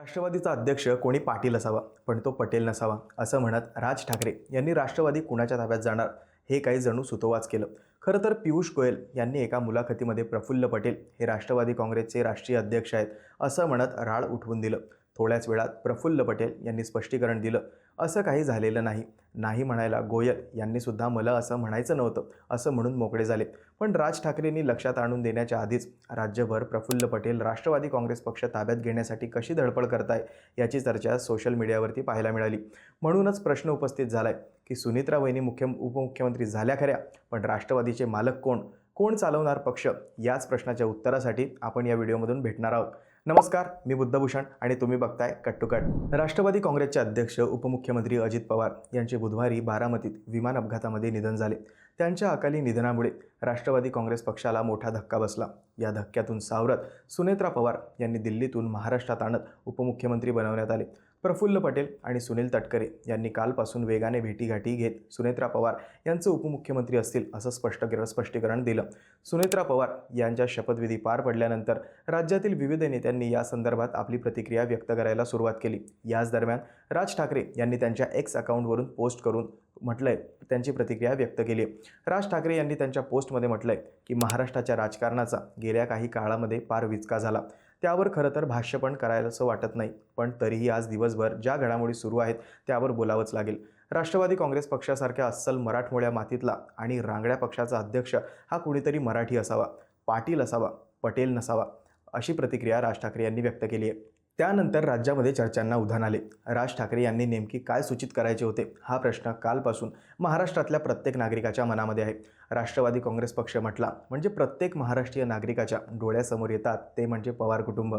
राष्ट्रवादीचा अध्यक्ष कोणी पाटील असावा पण तो पटेल नसावा असं म्हणत राज ठाकरे यांनी राष्ट्रवादी कुणाच्या ताब्यात जाणार हे काही जणू सुतोवाच केलं. खरं तर पियुष गोयल यांनी एका मुलाखतीमध्ये प्रफुल्ल पटेल हे राष्ट्रवादी काँग्रेसचे राष्ट्रीय अध्यक्ष आहेत असं म्हणत राळ उठवून दिलं. थोड्याच वेळात प्रफुल्ल पटेल यांनी स्पष्टीकरण दिलं. असं काही झालेलं नाही. नाही म्हणायला गोयल यांनीसुद्धा मला असं म्हणायचं नव्हतं असं म्हणून मोकळे झाले. पण राज ठाकरेंनी लक्षात आणून देण्याच्या आधीच राज्यभर प्रफुल्ल पटेल राष्ट्रवादी काँग्रेस पक्ष ताब्यात घेण्यासाठी कशी धडपड करताय याची चर्चा सोशल मीडियावरती पाहायला मिळाली. म्हणूनच प्रश्न उपस्थित झालाय की सुनित्रा वहिनी मुख्य उपमुख्यमंत्री झाल्या खऱ्या पण राष्ट्रवादीचे मालक कोण? कोण चालवणार पक्ष? याच प्रश्नाच्या उत्तरासाठी आपण या व्हिडिओमधून भेटणार आहोत. नमस्कार मी बुद्धभूषण आणि तुम्ही बघताय कट टू कट राष्ट्रवादी काँग्रेसचे अध्यक्ष उपमुख्यमंत्री अजित पवार यांचे बुधवारी बारामतीत विमान अपघातामध्ये निधन झाले. त्यांच्या अकाली निधनामुळे राष्ट्रवादी काँग्रेस पक्षाला मोठा धक्का बसला. या धक्क्यातून सावरत सुनेत्रा पवार यांनी दिल्लीतून महाराष्ट्रात आणत उपमुख्यमंत्री बनवण्यात आले. प्रफुल्ल पटेल आणि सुनील तटकरे यांनी कालपासून वेगाने भेटीगाठी घेत सुनेत्रा पवार यांचं उपमुख्यमंत्री असतील असं स्पष्ट स्पष्टीकरण दिलं. सुनेत्रा पवार यांच्या शपथविधी पार पडल्यानंतर राज्यातील विविध नेत्यांनी या संदर्भात आपली प्रतिक्रिया व्यक्त करायला सुरुवात केली. याच दरम्यान राज ठाकरे यांनी त्यांच्या एक्स अकाउंटवरून पोस्ट करून म्हटलंय त्यांची प्रतिक्रिया व्यक्त केली आहे राज ठाकरे यांनी त्यांच्या पोस्टमध्ये म्हटलंय की महाराष्ट्राच्या राजकारणाचा गेल्या काही काळामध्ये पार विचका झाला. त्यावर खरं तर भाष्य पण करायलासं वाटत नाही. पण तरीही आज दिवसभर ज्या घडामोडी सुरू आहेत त्यावर बोलावंच लागेल. राष्ट्रवादी काँग्रेस पक्षासारख्या अस्सल मराठमोळ्या मातीतला आणि रांगड्या पक्षाचा अध्यक्ष हा कुणीतरी मराठी असावा पाटील असावा पटेल नसावा अशी प्रतिक्रिया राज ठाकरे यांनी व्यक्त केली आहे. त्यानंतर राज्यामध्ये चर्चांना उधाण आले. राज ठाकरे यांनी नेमकी काय सूचित करायचे होते? हा प्रश्न कालपासून महाराष्ट्रातल्या प्रत्येक नागरिकाच्या मनामध्ये आहे. राष्ट्रवादी काँग्रेस पक्ष म्हटला म्हणजे प्रत्येक महाराष्ट्रीय नागरिकाच्या डोळ्यासमोर येतात. ते म्हणजे पवार कुटुंब.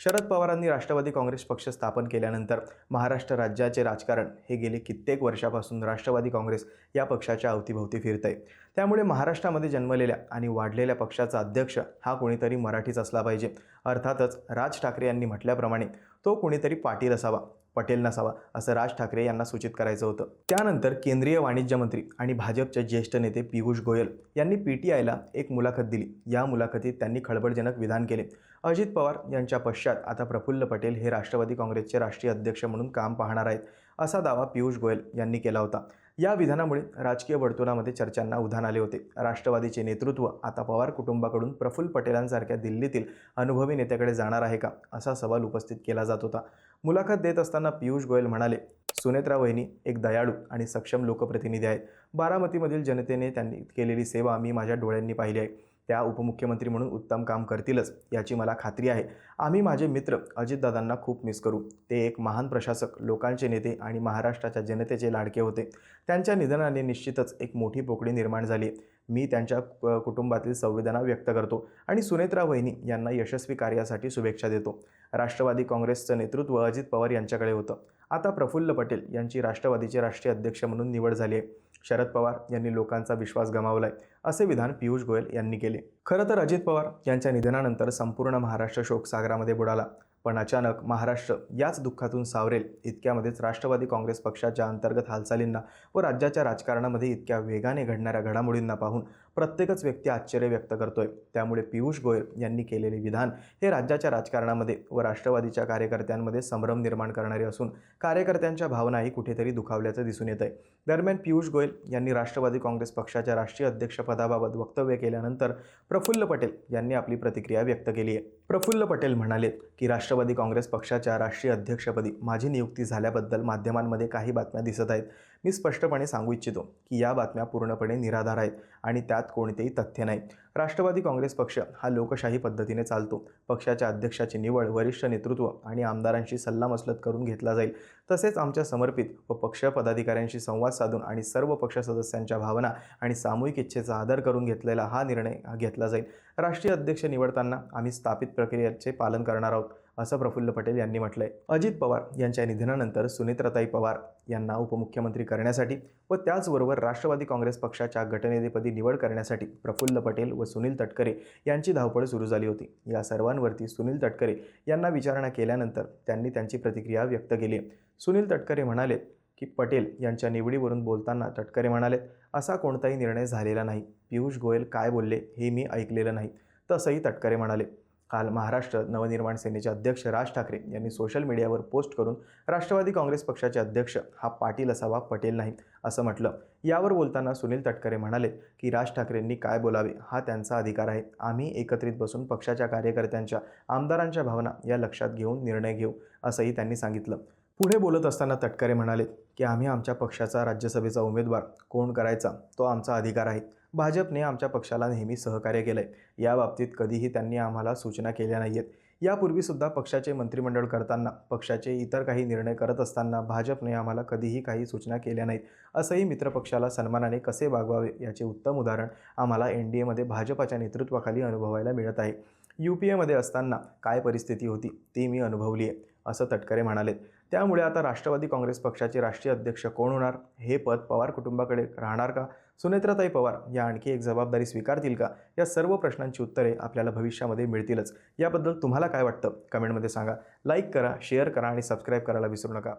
शरद पवारांनी राष्ट्रवादी काँग्रेस पक्ष स्थापन केल्यानंतर महाराष्ट्र राज्याचे राजकारण हे गेले कित्येक वर्षापासून राष्ट्रवादी काँग्रेस या पक्षाच्या अवतीभोवती फिरत आहे त्यामुळे महाराष्ट्रामध्ये जन्मलेल्या आणि वाढलेल्या पक्षाचा अध्यक्ष हा कोणीतरी मराठीच असला पाहिजे. अर्थातच राज ठाकरे यांनी म्हटल्याप्रमाणे तो कोणीतरी पाटील असावा पटेल नसावा असं राज ठाकरे यांना सूचित करायचं होतं. त्यानंतर केंद्रीय वाणिज्य मंत्री आणि भाजपचे ज्येष्ठ नेते पियुष गोयल यांनी पी टी आयला एक मुलाखत दिली. या मुलाखतीत त्यांनी खळबळजनक विधान केले. अजित पवार यांच्या पश्चात आता प्रफुल्ल पटेल हे राष्ट्रवादी काँग्रेसचे राष्ट्रीय अध्यक्ष म्हणून काम पाहणार आहेत असा दावा पियुष गोयल यांनी केला होता. या विधानामुळे राजकीय वर्तुळामध्ये चर्चांना उधाण आले होते. राष्ट्रवादीचे नेतृत्व आता पवार कुटुंबाकडून प्रफुल्ल पटेलांसारख्या दिल्लीतील अनुभवी नेत्याकडे जाणार आहे का असा सवाल उपस्थित केला जात होता. मुलाखत देत असताना पियुष गोयल म्हणाले सुनेत्रा वहिनी एक दयाळू आणि सक्षम लोकप्रतिनिधी आहेत. बारामतीमधील जनतेने त्यांनी केलेली सेवा मी माझ्या डोळ्यांनी पाहिली आहे. त्या उपमुख्यमंत्री म्हणून उत्तम काम करतीलच याची मला खात्री आहे. आम्ही माझे मित्र अजितदादांना खूप मिस करू. ते एक महान प्रशासक लोकांचे नेते आणि महाराष्ट्राच्या जनतेचे लाडके होते. त्यांच्या निधनाने निश्चितच एक मोठी पोकळी निर्माण झाली. मी त्यांच्या कुटुंबातील संवेदना व्यक्त करतो आणि सुनेत्रा वहिनी यांना यशस्वी कार्यासाठी शुभेच्छा देतो. राष्ट्रवादी काँग्रेसचं नेतृत्व अजित पवार यांच्याकडे होतं. आता प्रफुल्ल पटेल यांची राष्ट्रवादीचे राष्ट्रीय अध्यक्ष म्हणून निवड झाली आहे. शरद पवार यांनी लोकांचा विश्वास गमावलाय असे विधान पियुष गोयल यांनी केले. खरं तर अजित पवार यांच्या निधनानंतर संपूर्ण महाराष्ट्र शोकसागरामध्ये बुडाला पण अचानक महाराष्ट्र याच दुःखातून सावरेल इतक्यामध्येच राष्ट्रवादी काँग्रेस पक्षाच्या अंतर्गत हालचालींना व राज्याच्या राजकारणामध्ये इतक्या वेगाने घडणाऱ्या घडामोडींना पाहून प्रत्येकच व्यक्ती आश्चर्य व्यक्त करतोय. त्यामुळे पियुष गोयल यांनी केलेले विधान हे राज्याच्या राजकारणामध्ये व राष्ट्रवादीच्या कार्यकर्त्यांमध्ये संभ्रम निर्माण करणारे असून कार्यकर्त्यांच्या भावनाही कुठेतरी दुखावल्याचं दिसून येत आहे दरम्यान पियुष गोयल यांनी राष्ट्रवादी काँग्रेस पक्षाच्या राष्ट्रीय अध्यक्षपदाबाबत वक्तव्य केल्यानंतर प्रफुल्ल पटेल यांनी आपली प्रतिक्रिया व्यक्त केली आहे. प्रफुल्ल पटेल म्हणाले की राष्ट्रवादी काँग्रेस पक्षाच्या राष्ट्रीय अध्यक्षपदी माझी नियुक्ती झाल्याबद्दल माध्यमांमध्ये काही बातम्या दिसत आहेत. मी स्पष्टपणे सांगू इच्छितो की या बातम्या पूर्णपणे निराधार आहेत आणि त्यात कोणतेही तथ्य नाही. राष्ट्रवादी काँग्रेस पक्ष हा लोकशाही पद्धतीने चालतो. पक्षाच्या अध्यक्षाची निवड वरिष्ठ नेतृत्व आणि आमदारांशी सल्लामसलत करून घेतला जाईल. तसेच आमच्या समर्पित व पक्ष पदाधिकाऱ्यांशी संवाद साधून आणि सर्व पक्ष सदस्यांच्या भावना आणि सामूहिक इच्छेचा आदर करून घेतलेला हा निर्णय घेतला जाईल. राष्ट्रीय अध्यक्ष निवडताना आम्ही स्थापित प्रक्रियेचे पालन करणार आहोत. असं प्रफुल्ल पटेल यांनी म्हटलंय. अजित पवार यांच्या निधनानंतर सुनित्रताई पवार यांना उपमुख्यमंत्री करण्यासाठी व त्याचबरोबर राष्ट्रवादी काँग्रेस पक्षाच्या गटनेतेपदी निवड करण्यासाठी प्रफुल्ल पटेल व सुनील तटकरे यांची धावपळ सुरू झाली होती. या सर्वांवरती सुनील तटकरे यांना विचारणा केल्यानंतर त्यांनी त्यांची प्रतिक्रिया व्यक्त केली सुनील तटकरे म्हणाले की पटेल यांच्या निवडीवरून बोलताना तटकरे म्हणालेत असा कोणताही निर्णय झालेला नाही. पियुष गोयल काय बोलले हे मी ऐकलेलं नाही. तसंही तटकरे म्हणाले. काल महाराष्ट्र नवनिर्माण सेनेचे अध्यक्ष राज ठाकरे यांनी सोशल मीडियावर पोस्ट करून राष्ट्रवादी काँग्रेस पक्षाचे अध्यक्ष हा पाटील असावा पटेल नाही असं म्हटलं. यावर बोलताना सुनील तटकरे म्हणाले की राज ठाकरेंनी काय बोलावे हा त्यांचा अधिकार आहे. आम्ही एकत्रित बसून पक्षाच्या कार्यकर्त्यांच्या आमदारांच्या भावना या लक्षात घेऊन निर्णय घेऊ असंही त्यांनी सांगितलं. पुढे बोलत असताना तटकरे म्हणाले की आम्ही आमच्या पक्षाचा राज्यसभेचा उमेदवार कोण करायचा? तो आमचा अधिकार आहे. भाजपने आमच्या पक्षाला नेहमी सहकार्य केलं आहे या बाबतीत कधीही त्यांनी आम्हाला सूचना केल्या नाही आहेत यापूर्वीसुद्धा पक्षाचे मंत्रिमंडळ करताना पक्षाचे इतर काही निर्णय करत असताना भाजपने आम्हाला कधीही काही सूचना केल्या नाहीत. असंही मित्रपक्षाला सन्मानाने कसे वागवावे याचे उत्तम उदाहरण आम्हाला एन डी एमध्ये भाजपाच्या नेतृत्वाखाली अनुभवायला मिळत आहे. यू पी एमध्ये असताना काय परिस्थिती होती ती मी अनुभवली आहे असं तटकरे म्हणाले त्यामुळे आता राष्ट्रवादी काँग्रेस पक्षाचे राष्ट्रीय अध्यक्ष कोण होणार? हे पद पवार कुटुंबाकडे राहणार का? सुनेत्राताई पवार या आणखी एक जबाबदारी स्वीकारतील का? या सर्व प्रश्नांची उत्तरे आपल्याला भविष्यामध्ये मिळतीलच. याबद्दल तुम्हाला काय वाटतं? कमेंटमध्ये सांगा. लाईक करा शेअर करा आणि सबस्क्राईब करायला विसरू नका.